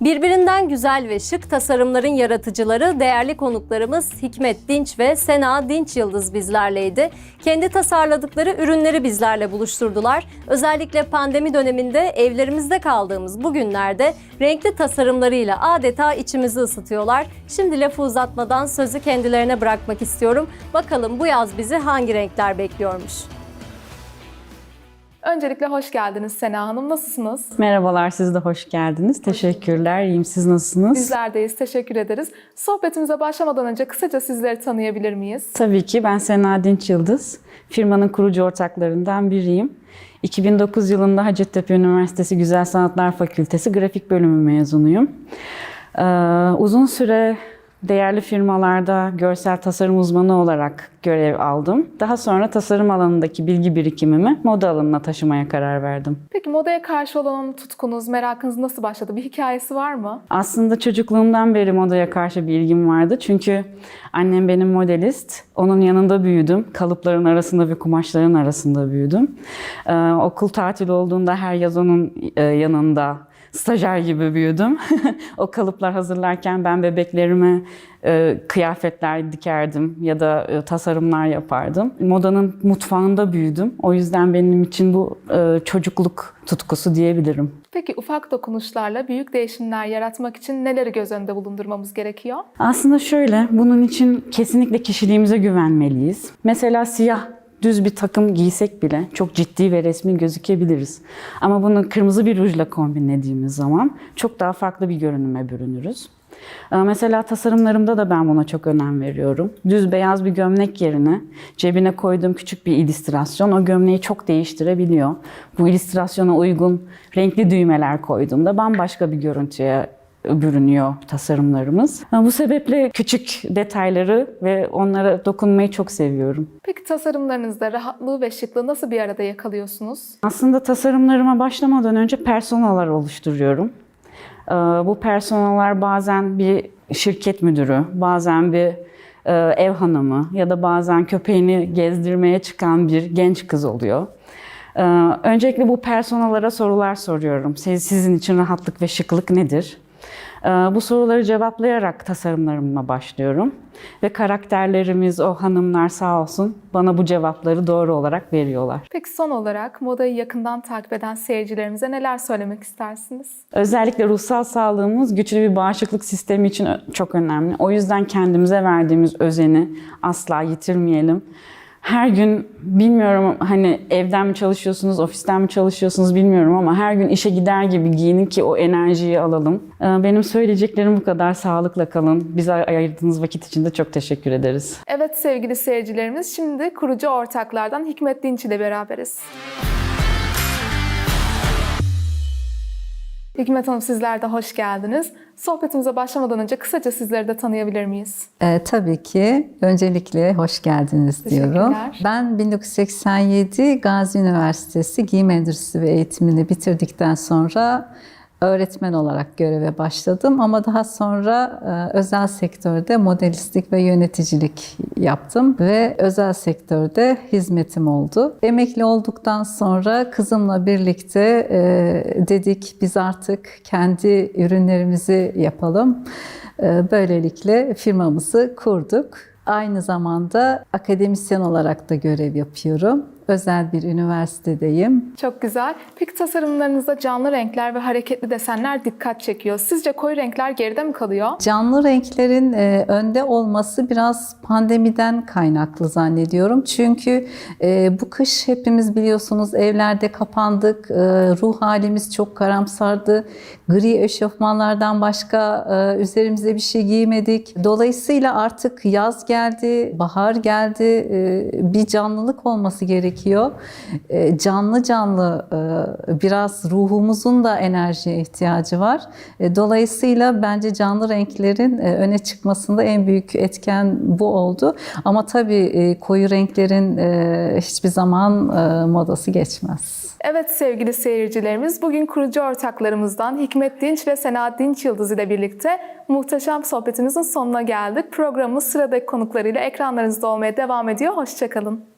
Birbirinden güzel ve şık tasarımların yaratıcıları değerli konuklarımız Hikmet Dinç ve Sena Dinç Yıldız bizlerleydi. Kendi tasarladıkları ürünleri bizlerle buluşturdular. Özellikle pandemi döneminde evlerimizde kaldığımız bu günlerde renkli tasarımlarıyla adeta içimizi ısıtıyorlar. Şimdi lafı uzatmadan sözü kendilerine bırakmak istiyorum. Bakalım bu yaz bizi hangi renkler bekliyormuş? Öncelikle hoş geldiniz Sena Hanım. Nasılsınız? Merhabalar, siz de hoş geldiniz. Teşekkürler, iyiyim. Siz nasılsınız? Bizlerdeyiz. Teşekkür ederiz. Sohbetimize başlamadan önce kısaca sizleri tanıyabilir miyiz? Tabii ki ben Sena Dinç Yıldız. Firmanın kurucu ortaklarından biriyim. 2009 yılında Hacettepe Üniversitesi Güzel Sanatlar Fakültesi Grafik Bölümü mezunuyum. Ee, uzun süre değerli firmalarda görsel tasarım uzmanı olarak görev aldım. Daha sonra tasarım alanındaki bilgi birikimimi moda alanına taşımaya karar verdim. Peki modaya karşı olan tutkunuz, merakınız nasıl başladı? Bir hikayesi var mı? Aslında çocukluğumdan beri modaya karşı bir ilgim vardı. Çünkü annem benim modelist. Onun yanında büyüdüm. Kalıpların arasında ve kumaşların arasında büyüdüm. Ee, okul tatili olduğunda her yaz onun e, yanında stajyer gibi büyüdüm. o kalıplar hazırlarken ben bebeklerime e, kıyafetler dikerdim ya da e, tasarımlar yapardım. Modanın mutfağında büyüdüm. O yüzden benim için bu e, çocukluk tutkusu diyebilirim. Peki ufak dokunuşlarla büyük değişimler yaratmak için neleri göz önünde bulundurmamız gerekiyor? Aslında şöyle, bunun için kesinlikle kişiliğimize güvenmeliyiz. Mesela siyah düz bir takım giysek bile çok ciddi ve resmi gözükebiliriz. Ama bunu kırmızı bir rujla kombinlediğimiz zaman çok daha farklı bir görünüme bürünürüz. Ee, Mesela tasarımlarımda da ben buna çok önem veriyorum. Düz beyaz bir gömlek yerine cebine koyduğum küçük bir illüstrasyon o gömleği çok değiştirebiliyor. Bu illüstrasyona uygun renkli düğmeler koyduğumda bambaşka bir görüntüye bürünüyor tasarımlarımız. Bu sebeple küçük detayları ve onlara dokunmayı çok seviyorum. Peki tasarımlarınızda rahatlığı ve şıklığı nasıl bir arada yakalıyorsunuz? Aslında tasarımlarıma başlamadan önce personalar oluşturuyorum. Ee, Bu personalar bazen bir şirket müdürü, bazen bir e, ev hanımı ya da bazen köpeğini gezdirmeye çıkan bir genç kız oluyor. Ee, Öncelikle bu personalara sorular soruyorum. Siz- Sizin için rahatlık ve şıklık nedir? Ee, Bu soruları cevaplayarak tasarımlarıma başlıyorum. Ve karakterlerimiz, o hanımlar sağ olsun bana bu cevapları doğru olarak veriyorlar. Peki son olarak modayı yakından takip eden seyircilerimize neler söylemek istersiniz? Özellikle ruhsal sağlığımız güçlü bir bağışıklık sistemi için çok önemli. O yüzden kendimize verdiğimiz özeni asla yitirmeyelim. Her gün bilmiyorum hani evden mi çalışıyorsunuz, ofisten mi çalışıyorsunuz bilmiyorum ama her gün işe gider gibi giyinin ki o enerjiyi alalım. Ee, Benim söyleyeceklerim bu kadar. Sağlıkla kalın. Bize ayırdığınız vakit için de çok teşekkür ederiz. Evet sevgili seyircilerimiz şimdi kurucu ortaklardan Hikmet Dinç ile beraberiz. Hikmet Hanım sizler de hoş geldiniz. Sohbetimize başlamadan önce kısaca sizleri de tanıyabilir miyiz? Ee, tabii ki. Öncelikle hoş geldiniz diyorum. Ben 1987 Gazi Üniversitesi Giyim Endüstrisi ve Eğitimini bitirdikten sonra öğretmen olarak göreve başladım ama daha sonra e, özel sektörde modelistlik ve yöneticilik yaptım ve özel sektörde hizmetim oldu. Emekli olduktan sonra kızımla birlikte e, dedik biz artık kendi ürünlerimizi yapalım. E, Böylelikle firmamızı kurduk. Aynı zamanda akademisyen olarak da görev yapıyorum. Özel bir üniversitedeyim. Çok güzel. Peki tasarımlarınızda canlı renkler ve hareketli desenler dikkat çekiyor. Sizce koyu renkler geride mi kalıyor? Canlı renklerin e, önde olması biraz pandemiden kaynaklı zannediyorum. Çünkü e, bu kış hepimiz biliyorsunuz evlerde kapandık. E, ruh halimiz çok karamsardı. Gri eşofmanlardan başka üzerimize bir şey giymedik. Dolayısıyla artık yaz geldi, bahar geldi. Bir canlılık olması gerekiyor. E, canlı canlı e, biraz ruhumuzun da enerjiye ihtiyacı var. E, dolayısıyla bence canlı renklerin e, öne çıkmasında en büyük etken bu oldu. Ama tabii koyu renklerin hiçbir zaman modası geçmez. Evet sevgili seyircilerimiz, bugün kurucu ortaklarımızdan Hikmet Dinç ve Sena Dinç Yıldız ile birlikte muhteşem sohbetimizin sonuna geldik. Programımız sıradaki konuklarıyla ekranlarınızda olmaya devam ediyor. Hoşçakalın.